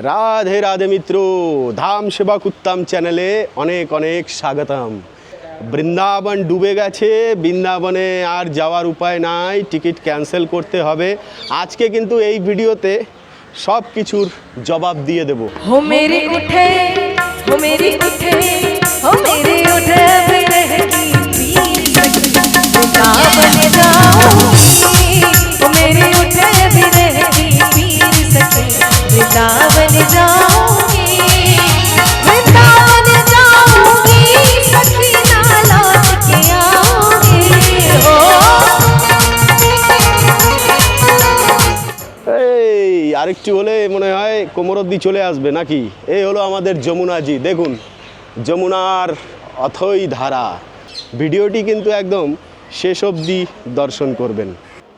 রাধে রাধে মিত্র ধাম সেবা কুত্তাম চ্যানেলে অনেক অনেক স্বাগতম বৃন্দাবন ডুবে গেছে বৃন্দাবনে আর যাওয়ার উপায় নাই টিকিট ক্যান্সেল করতে হবে আজকে কিন্তু এই ভিডিওতে সব কিছুর জবাব দিয়ে দেব हो मेरे उठे हो मेरी उठे हो मेरे उठे बिरह की पीर सखी वृंदावन जाऊंगी हो मेरे उठे আরেকটু হলে মনে হয় কোমর অব্দি চলে আসবে নাকি? এই হলো আমাদের যমুনাজি, দেখুন, যমুনার অথই ধারা। ভিডিওটি কিন্তু একদম শেষ অবধি দর্শন করবেন।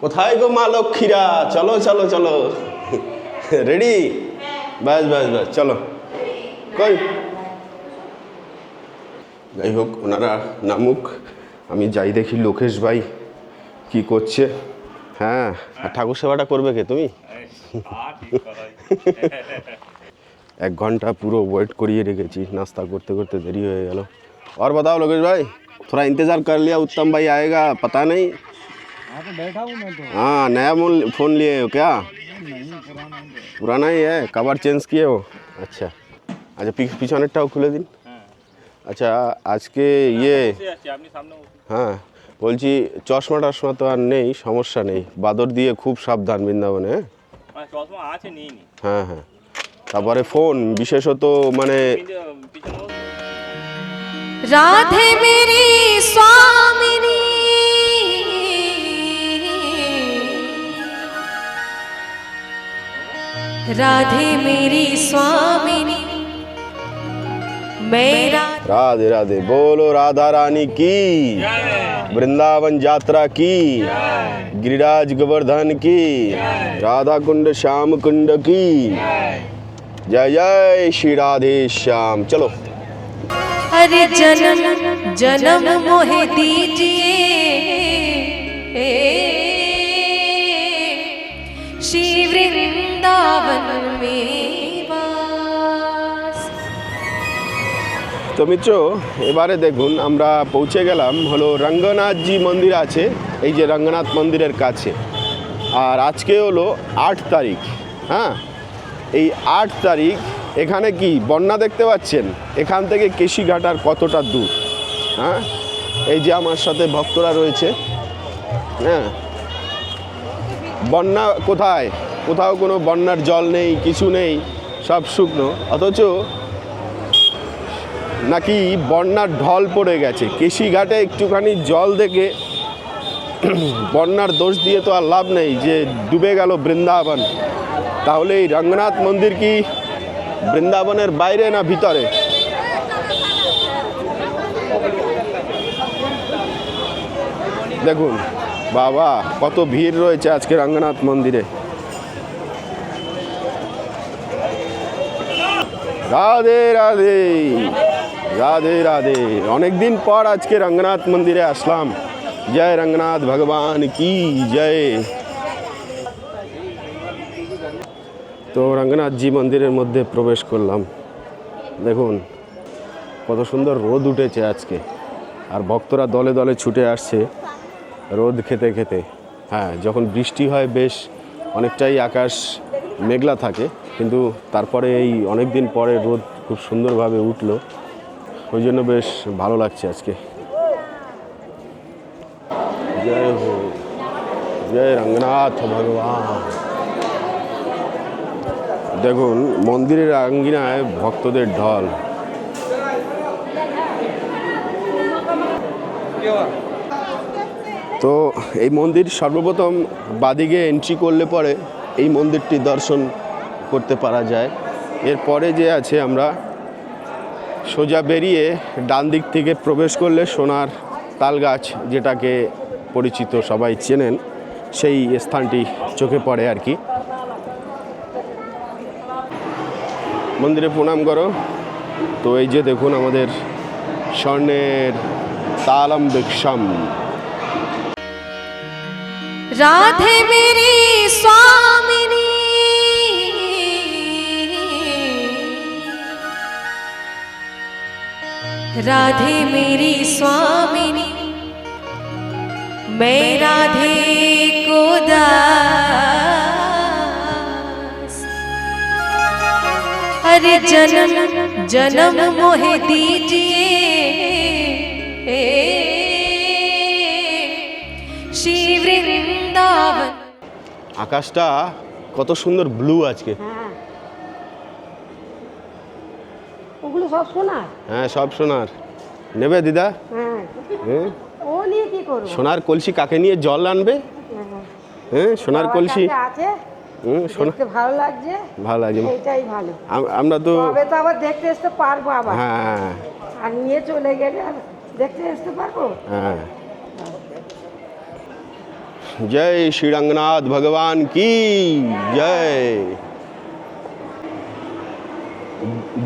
কোথায় গো মা লক্ষ্মীরা? চলো চলো চলো। রেডি ব্যাস ব্যাস ব্যাস চলো। কই? যাই হোক, ওনারা নামুক। আমি যাই দেখি লোকেশ ভাই, কি করছে? হ্যাঁ আর ঠাকুর সেবাটা করবে কে তুমি? এক ঘন্টা পুরো ওয়েট করিয়ে রেখেছি नाश्ता করতে করতে দেরি হয়ে গেল और बताओ लोकेश भाई थोड़ा इंतज़ार कर लिया उत्तम भाई आएगा पता नहीं हाँ तो बैठा हूँ मैं तो हाँ नया मोल- फ़ोन लिए हो क्या नहीं पुराना ही है। পুরানা ही है कवर चेंज किए हो अच्छा আচ্ছা পি- পিছনেরটাও খুলে দিন আচ্ছা আজকে ইয়ে হ্যাঁ বলছি চশমা টশমা তো আর নেই সমস্যা নেই বাদর দিয়ে খুব সাবধান বৃন্দাবনে হ্যাঁ? হ্যাঁ হ্যাঁ। তারপরে ফোন বিশেষত মানে রাধে মেরি স্বামী রাধে মেরি স্বামী মেরা রাধে রাধে বলো রাধা রানী কি वृंदावन यात्रा की। गिरिराज गोवर्धन की। राधा कुंड श्याम कुंड की। जय। जय श्री राधे श्याम। चलो। हरे जन्म जन्म मोहे दीजिए। श्री वृंदावन में তো মিত্র, এবারে দেখুন, আমরা পৌঁছে গেলাম, হলো রঙ্গনাথজি মন্দির আছে, এই যে রঙ্গনাথ মন্দিরের কাছে। আর আজকে হলো আট তারিখ হ্যাঁ? এই আট তারিখ, এখানে কি বন্যা দেখতে পাচ্ছেন? এখান থেকে কেশিঘাট আর কতটা দূর হ্যাঁ? এই যে আমার সাথে ভক্তরা রয়েছে হ্যাঁ? বন্যা কোথায়? কোথাও কোনো বন্যার জল নেই, কিছু নেই, সব শুকনো। অথচ নাকি বন্যার ঢল পড়ে গেছে? কেশিঘাটে একটুখানি জল দেখে বন্যার দোষ দিয়ে তো আর লাভ নেই যে ডুবে গেল বৃন্দাবন। তাহলে এই রঙ্গনাথ মন্দির কি বৃন্দাবনের বাইরে না ভিতরে? দেখুন, বাবা, কত ভিড় রয়েছে আজকে রঙ্গনাথ মন্দিরে। রাধে রাধে। রাধে রাধে। অনেকদিন পর আজকে রঙ্গনাথ মন্দিরে আসলাম। জয় রঙ্গনাথ ভগবান কি জয়। তো রঙ্গনাথজি মন্দিরের মধ্যে প্রবেশ করলাম। দেখুন, কত সুন্দর রোদ উঠেছে আজকে। আর ভক্তরা দলে দলে ছুটে আসছে রোদ খেতে খেতে। হ্যাঁ যখন বৃষ্টি হয় বেশ অনেকটাই আকাশ মেঘলা থাকে, কিন্তু তারপরে এই অনেক দিন পরে রোদ খুব সুন্দরভাবে উঠল। ওই জন্য বেশ ভালো লাগছে আজকে। জয় হো, জয় রঙ্গনাথ ভগবান। দেখুন, মন্দিরের আঙ্গিনায় ভক্তদের ঢল। তো এই মন্দির সর্বপ্রথম বাদিকে এন্ট্রি করলে পরে এই মন্দিরটি দর্শন করতে পারা যায়। এরপরে যে আছে আমরা সোজা বেরিয়ে ডান দিক থেকে প্রবেশ করলে সোনার তালগাছ যেটাকে পরিচিত সবাই চেনেন, সেই স্থানটি চোখে পড়ে আর কি। মন্দিরে প্রণাম করো। তো এই যে দেখুন আমাদের স্বর্ণের তালম বিক্ষম রাধে মেরি স্বামী। राधे मेरी स्वामिनी मैं राधे को दास अरे जन्म जन्म मोहे दीजिए श्री वृंदावन আকাশটা কত সুন্দর ব্লু আজকে সব শোনার হ্যাঁ সব সোনার। নেবে দিদা? হ্যাঁ। হ্যাঁ। ও নিয়ে কি করব? সোনার কলসি কাকে নিয়ে জল আনবে? হ্যাঁ সোনার কলসি। আছে? হুম সোনা ভালো লাগছে? ভালো লাগে এটাই ভালো। আমরা তো তবে তো আবার দেখতে আসতে পারব আবার। হ্যাঁ আর নিয়ে চলে গেলে আর দেখতে আসতে পারব? হ্যাঁ। জয় শ্রীরঙ্গনাথ ভগবান কি? জয়।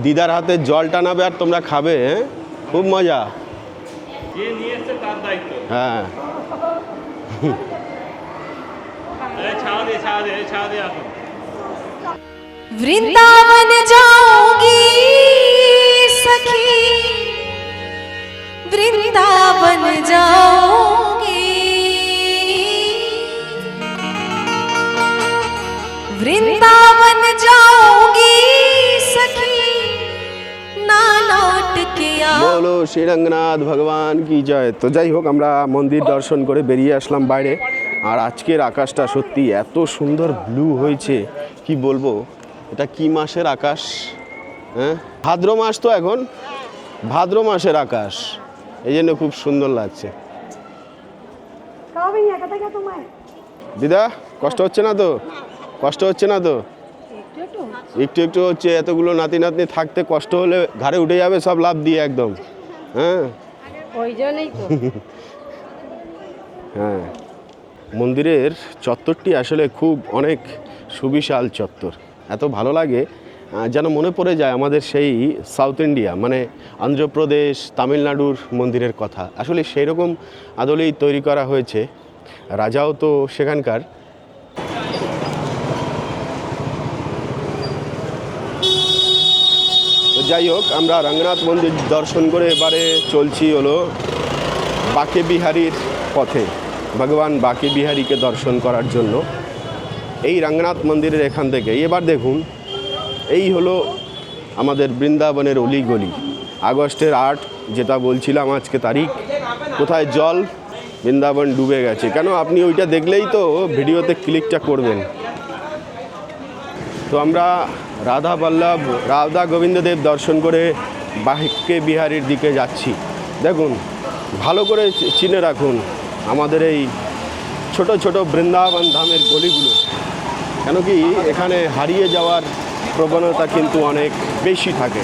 দিদার হাতে জল টানাবে আর তোমরা খাবে হ্যাঁ খুব মজা যে নিয়ে এসছে তার দায়িত্ব হ্যাঁ এই ছাড়া দিয়ে ছাড়া দিয়ে ছাড়া দিয়ে আসুন वृंदावन जाऊंगी सखी वृंदावन শ্রী রঙ্গনাথ ভগবান কি জয়। তো যাই হোক আমরা মন্দির দর্শন করে বেরিয়ে আসলাম বাইরে। আর আজকের আকাশটা সত্যি এত সুন্দর ব্লু হয়েছে। কি বলব? এটা কি মাসের আকাশ? হ্যাঁ? ভাদ্র মাস তো এখন। ভাদ্র মাসের আকাশ। এই জন্য খুব সুন্দর লাগছে। দিদা কষ্ট হচ্ছে না তো? কষ্ট হচ্ছে না তো? একটু একটু। একটু একটু হচ্ছে এতগুলো নাতি নাতনি থাকতে কষ্ট হলে ঘাড়ে উঠে যাবে সব লাভ দিয়ে একদম। হ্যাঁ। ওই জন্যই তো। হ্যাঁ। মন্দিরের চত্বরটি আসলে খুব অনেক সুবিশাল চত্বর। এত ভালো লাগে যেন মনে পড়ে যায় আমাদের সেই সাউথ ইন্ডিয়া মানে অন্ধ্রপ্রদেশ তামিলনাড়ুর মন্দিরের কথা। আসলে সেই রকম আদলেই তৈরি করা হয়েছে। রাজাও তো সেখানকার। যাই হোক, আমরা রঙ্গনাথ মন্দির দর্শন করে এবারে চলছি হলো বাকে বিহারীর পথে। ভগবান বাকে বিহারীকে দর্শন করার জন্য। এই রঙ্গনাথ মন্দিরের এখান থেকে এবার দেখুন, এই হলো আমাদের বৃন্দাবনের অলিগলি। আগস্টের আট, যেটা বলছিলাম আজকে তারিখ, কোথায় জল বৃন্দাবন ডুবে গেছে। কেন? আপনি ওইটা দেখলেই তো ভিডিওতে ক্লিকটা করবেন। তো আমরা রাধা বল্লভ, রাধা গোবিন্দদেব দর্শন করে বাহিকে বিহারীর দিকে যাচ্ছি। দেখুন, ভালো করে চিনে রাখুন আমাদের এই ছোট ছোট বৃন্দাবন ধামের গলিগুলো। কেন কি, এখানে হারিয়ে যাওয়ার প্রবণতা কিন্তু অনেক বেশি থাকে।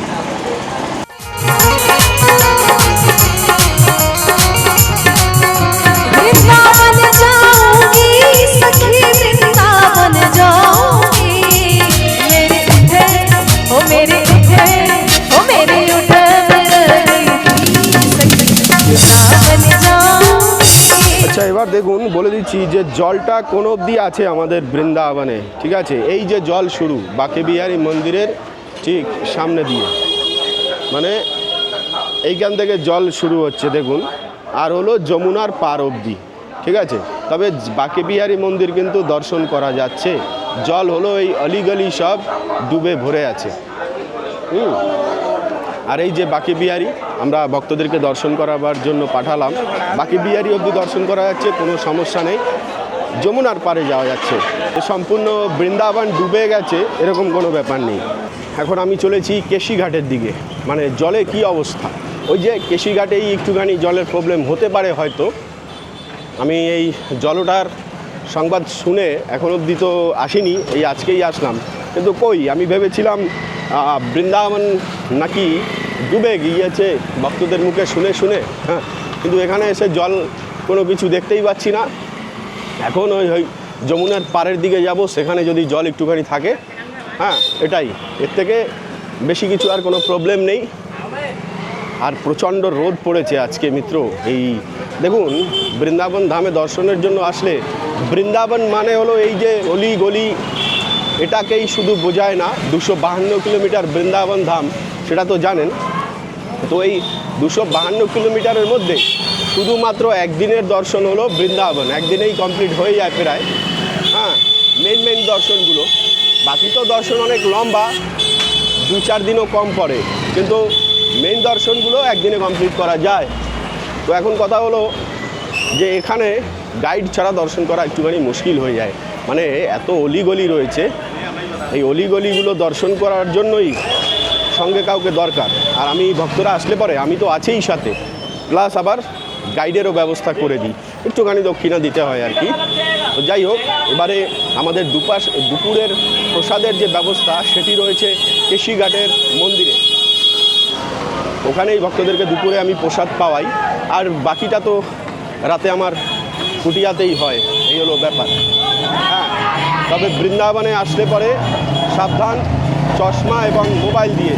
দেখুন, বলে দিচ্ছি যে জলটা কোন অবধি আছে আমাদের বৃন্দাবনে, ঠিক আছে? এই যে জল শুরু বাকে বিহারী মন্দিরের ঠিক সামনে দিয়ে। মানে এইখান থেকে জল শুরু হচ্ছে, দেখুন। আর হলো যমুনার পার অবধি, ঠিক আছে? তবে বাকে বিহারী মন্দির কিন্তু দর্শন করা যাচ্ছে। জল হলো এই অলিগলি সব ডুবে ভরে আছে। হুম? আর এই যে বাকি বিহারি, আমরা ভক্তদেরকে দর্শন করাবার জন্য পাঠালাম। বাকি বিহারি অবধি দর্শন করা যাচ্ছে, কোনো সমস্যা নেই। যমুনার পারে যাওয়া যাচ্ছে। সম্পূর্ণ বৃন্দাবন ডুবে গেছে, এরকম কোনো ব্যাপার নেই। এখন আমি চলেছি কেশিঘাটের দিকে। মানে জলে কি অবস্থা? ওই যে কেশিঘাটেই একটুখানি জলের প্রবলেম হতে পারে হয়তো। আমি এই জলটার সংবাদ শুনে এখন অবধি তো আসিনি, এই আজকেই আসলাম। কিন্তু কই, আমি ভেবেছিলাম বৃন্দাবন নাকি ডুবে গিয়েছে। ভক্তদের মুখে শুনে শুনে হ্যাঁ। কিন্তু এখানে এসে জল কোনো কিছু দেখতেই পাচ্ছি না। এখন ওই ওই যমুনার পাড়ের দিকে যাব, সেখানে যদি জল একটুখানি থাকে হ্যাঁ এটাই। এর থেকে বেশি কিছু আর কোনো প্রবলেম নেই। আর প্রচণ্ড রোদ পড়েছে আজকে, মিত্র। এই, দেখুন, বৃন্দাবন ধামে দর্শনের জন্য আসলে বৃন্দাবন মানে হলো এই যে অলি গলি, এটাকেই শুধু বোঝায় না। দুশো বাহান্ন কিলোমিটার বৃন্দাবন ধাম, সেটা তো জানেন। তো এই দুশো বাহান্ন কিলোমিটারের মধ্যে শুধুমাত্র একদিনের দর্শন হলো বৃন্দাবন। একদিনেই কমপ্লিট হয়ে যায় প্রায়। হ্যাঁ মেন মেন দর্শনগুলো। বাকি তো দর্শন অনেক লম্বা, দু চার দিনও কম পড়ে। কিন্তু মেন দর্শনগুলো একদিনে কমপ্লিট করা যায়। তো এখন কথা হলো যে এখানে গাইড ছাড়া দর্শন করা একটুখানি মুশকিল হয়ে যায়। মানে এত অলিগলি রয়েছে। এই অলিগলিগুলো দর্শন করার জন্যই সঙ্গে কাউকে দরকার। আর আমি ভক্তরা আসলে পরে, আমি তো আছেই সাথে। প্লাস আবার গাইডেরও ব্যবস্থা করে দিই। একটুখানি দক্ষিণা দিতে হয় আর কি। তো যাই হোক, এবারে আমাদের দুপাশ, দুপুরের প্রসাদের যে ব্যবস্থা, সেটি রয়েছে কেশিঘাটের মন্দিরে। ওখানেই ভক্তদেরকে দুপুরে আমি প্রসাদ পাওয়াই। আর বাকিটা তো রাতে আমার কুটিয়াতেই হয়। এই হলো ব্যাপার। হ্যাঁ তবে বৃন্দাবনে আসলে পরে সাবধান। চশমা এবং মোবাইল দিয়ে।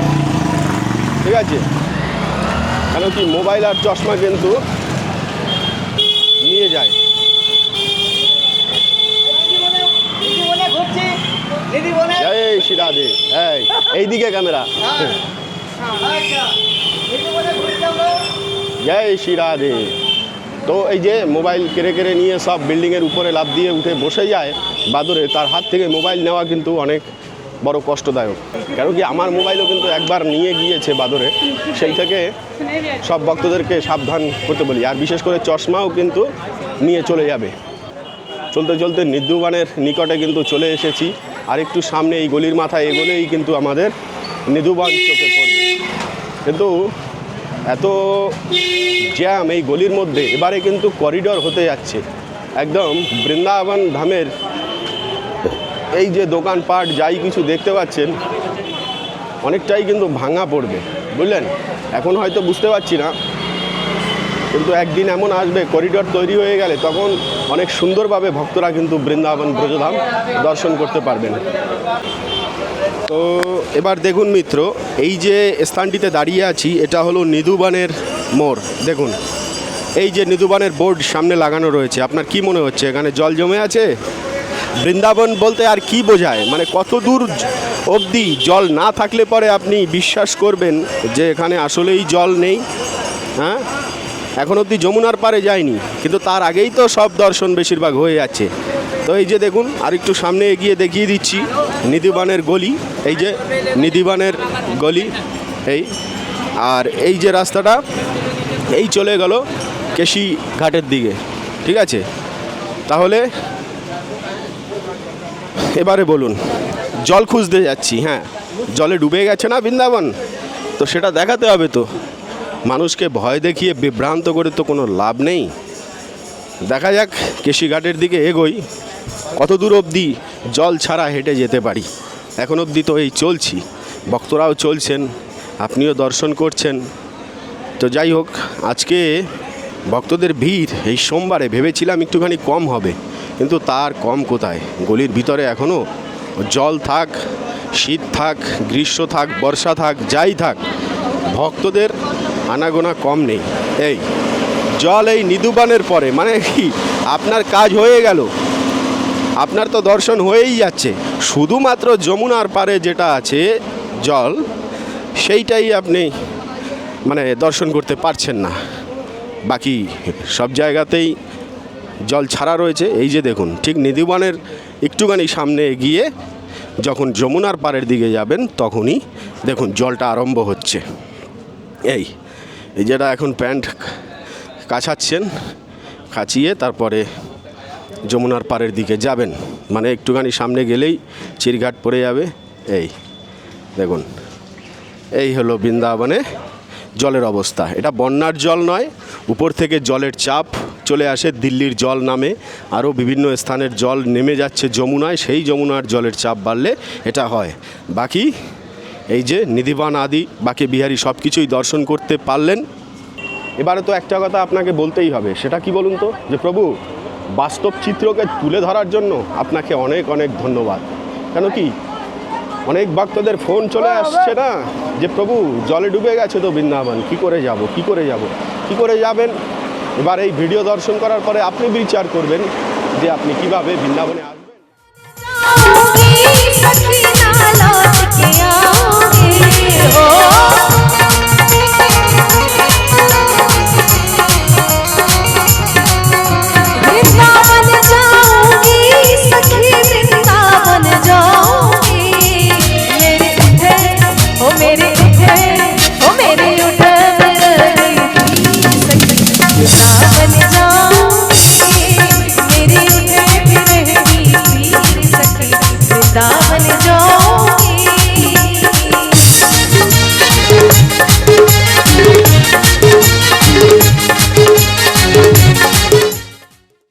ঠিক আছে? কেন কি মোবাইল আর চশমা কিন্তু নিয়ে যায়। এই শিরাদে এই, এইদিকে ক্যামেরা। জয় শ্রী রাধে তো এই যে মোবাইল কেড়ে কেড়ে নিয়ে সব বিল্ডিংয়ের উপরে লাভ দিয়ে উঠে বসে যায় বাদরে, তার হাত থেকে মোবাইল নেওয়া কিন্তু অনেক বড় কষ্টদায়ক। কেন কি আমার মোবাইলও কিন্তু একবার নিয়ে গিয়েছে বাদরে সেই থেকে সব ভক্তদেরকে সাবধান করতে বলি। আর বিশেষ করে চশমাও কিন্তু নিয়ে চলে যাবে। চলতে চলতে নিদ্রুবানের নিকটে কিন্তু চলে এসেছি। আর একটু সামনে এই গলির মাথায় এগোলেই কিন্তু আমাদের নিদুবান চোখে পড়বে। কিন্তু এত জ্যাম এই গলির মধ্যে, এবারে কিন্তু করিডর হতে যাচ্ছে। একদম বৃন্দাবন ধামের এই যে দোকানপাট, যাই কিছু দেখতে পাচ্ছেন, অনেকটাই কিন্তু ভাঙা পড়বে, বুঝলেন? এখন হয়তো বুঝতে পারছি না, কিন্তু একদিন এমন আসবে করিডর তৈরি হয়ে গেলে তখন অনেক সুন্দরভাবে ভক্তরা কিন্তু বৃন্দাবন, ব্রজধাম দর্শন করতে পারবেন। তো এবার দেখুন মিত্র, এই যে স্থানটিতে দাঁড়িয়ে আছি, এটা হলো নিধুবানের মোড়, দেখুন। এই যে নিধুবানের বোর্ড সামনে লাগানো রয়েছে, আপনার কি মনে হচ্ছে? এখানে জল জমে আছে? বৃন্দাবন বলতে আর কি বোঝায়? মানে কত দূর অবধি জল না থাকলে পরে আপনি বিশ্বাস করবেন যে এখানে আসলেই জল নেই হ্যাঁ? এখন অবধি যমুনার পারে যায়নি, কিন্তু তার আগেই তো সব দর্শন বেশিরভাগ হয়ে যাচ্ছে। তো এই যে দেখুন, আর একটু সামনে এগিয়ে দেখিয়ে দিচ্ছি নিধিবানের গলি, এই যে নিধিবানের গলি, এই, আর এই যে রাস্তাটা, এই চলে গেল কেশি ঘাটের দিকে, ঠিক আছে? তাহলে এবারে বলুন, জল খুঁজতে যাচ্ছি হ্যাঁ। জলে ডুবে গেছে না বৃন্দাবন? তো সেটা দেখাতে হবে তো। মানুষকে ভয় দেখিয়ে বিভ্রান্ত করে তো কোনো লাভ নেই। দেখা যাক, কেশিঘাটের দিকে এগোই। কত দূর অবধি জল ছাড়া হেঁটে যেতে পারি? এখন অবধি তো এই চলছি। ভক্তরাও চলছেন, আপনিও দর্শন করছেন। তো যাই হোক, আজকে ভক্তদের ভিড় এই সোমবারে ভেবেছিলাম একটুখানি কম হবে। কিন্তু তার কম কোথায়? গলির ভিতরে এখনও জল থাক, শীত থাক, গ্রীষ্ম থাক, বর্ষা থাক, যাই থাক, ভক্তদের আনাগোনা কম নেই। এই জল এই নিদুবানের পরে মানে কি? আপনার কাজ হয়ে গেল। আপনার তো দর্শন হয়েই যাচ্ছে। শুধুমাত্র যমুনার পারে যেটা আছে জল, সেইটাই আপনি মানে দর্শন করতে পারছেন না। বাকি সব জায়গাতেই জল ছাড়া রয়েছে। এই যে দেখুন, ঠিক নিধিবানের একটুখানি সামনে এগিয়ে যখন যমুনার পাড়ের দিকে যাবেন, তখনই দেখুন জলটা আরম্ভ হচ্ছে। এই এই যেটা এখন প্যান্ট কাছাচ্ছেন, কাচিয়ে তারপরে যমুনার পাড়ের দিকে যাবেন। মানে একটুখানি সামনে গেলেই চিরঘাট পড়ে যাবে। এই, দেখুন, এই হলো বৃন্দাবনে জলের অবস্থা। এটা বন্যার জল নয়, উপর থেকে জলের চাপ চলে আসে দিল্লির জল নামে। আরও বিভিন্ন স্থানের জল নেমে যাচ্ছে যমুনায়, সেই যমুনার জলের চাপ বাড়লে এটা হয়। বাকি এই যে নিধিবান আদি, বাকি বিহারি সব কিছুই দর্শন করতে পারলেন। এবারে তো একটা কথা আপনাকে বলতেই হবে, সেটা কি বলুন তো? যে প্রভু, বাস্তব চিত্রকে তুলে ধরার জন্য আপনাকে অনেক অনেক ধন্যবাদ। কেন কি? অনেক ভক্তদের ফোন চলে আসছে না, যে প্রভু, জলে ডুবে গেছে তো বৃন্দাবন, কি করে যাব, কি করে যাব? কি করে যাবেন? এবার এই ভিডিও দর্শন করার পরে আপনি বিচার করবেন যে আপনি কীভাবে বৃন্দাবনে আসবেন।